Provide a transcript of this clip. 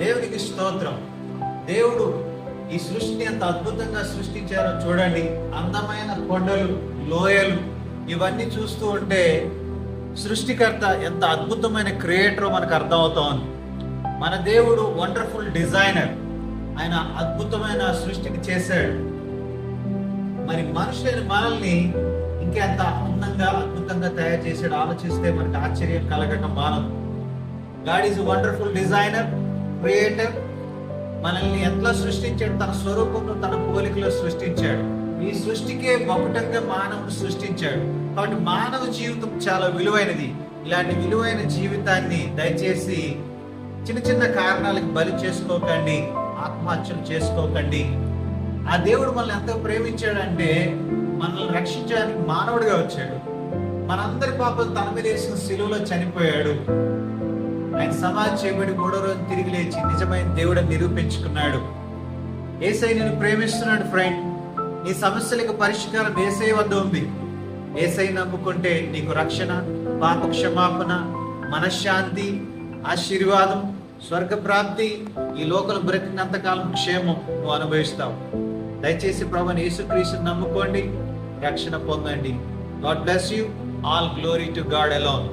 దేవునికి స్తోత్రం. దేవుడు ఈ సృష్టిని ఎంత అద్భుతంగా సృష్టించారో చూడండి. అందమైన కొండలు లోయలు ఇవన్నీ చూస్తూ ఉంటే సృష్టికర్త ఎంత అద్భుతమైన క్రియేటర్ మనకు అర్థమవుతోంది. మన దేవుడు వండర్ఫుల్ డిజైనర్. ఆయన అద్భుతమైన సృష్టిని చేశాడు. మరి మనుషులని మనల్ని ఇంకెంత అందంగా అద్భుతంగా తయారు చేసాడు ఆలోచిస్తే మనకి ఆశ్చర్యం కలగటం మానదు. God is wonderful designer. Creator మనల్ని ఎట్లా సృష్టించాడు? తన స్వరూపంలో తన పోలికలో సృష్టించాడు. ఈ సృష్టికే బహుటంగా మానవుడు సృష్టించాడు. కాబట్టి మానవ జీవితం చాలా విలువైనది. ఇలాంటి విలువైన జీవితాన్ని దయచేసి చిన్న చిన్న కారణాలకు బలి చేసుకోకండి. ఆత్మహత్యలు చేసుకోకండి. ఆ దేవుడు మనల్ని ఎంతో ప్రేమించాడంటే మనల్ని రక్షించడానికి మానవుడిగా వచ్చాడు. మనందరి పాపం తన మీద వేసిన సిలువలో చనిపోయాడు. ఆయన సమాధి చేయబడి మూడో రోజు తిరిగి లేచి నిజమైన దేవుడని నిరూపించుకున్నాడు. ఏసై నేను ప్రేమిస్తున్నాడు ఫ్రెండ్. నీ సమస్యలకు పరిష్కారం ఏసై వద్ద ఉంది. ఏసై నమ్ముకుంటే నీకు రక్షణ పాప క్షమాపణ మనశ్శాంతి ఆశీర్వాదం స్వర్గ ప్రాప్తి ఈ లోకలు బ్రతికినంతకాలం క్షేమం నువ్వు అనుభవిస్తావు. దయచేసి ప్రభుని యేసుక్రీస్తుని నమ్ముకోండి రక్షణ పొందండి. God bless you. All glory to God alone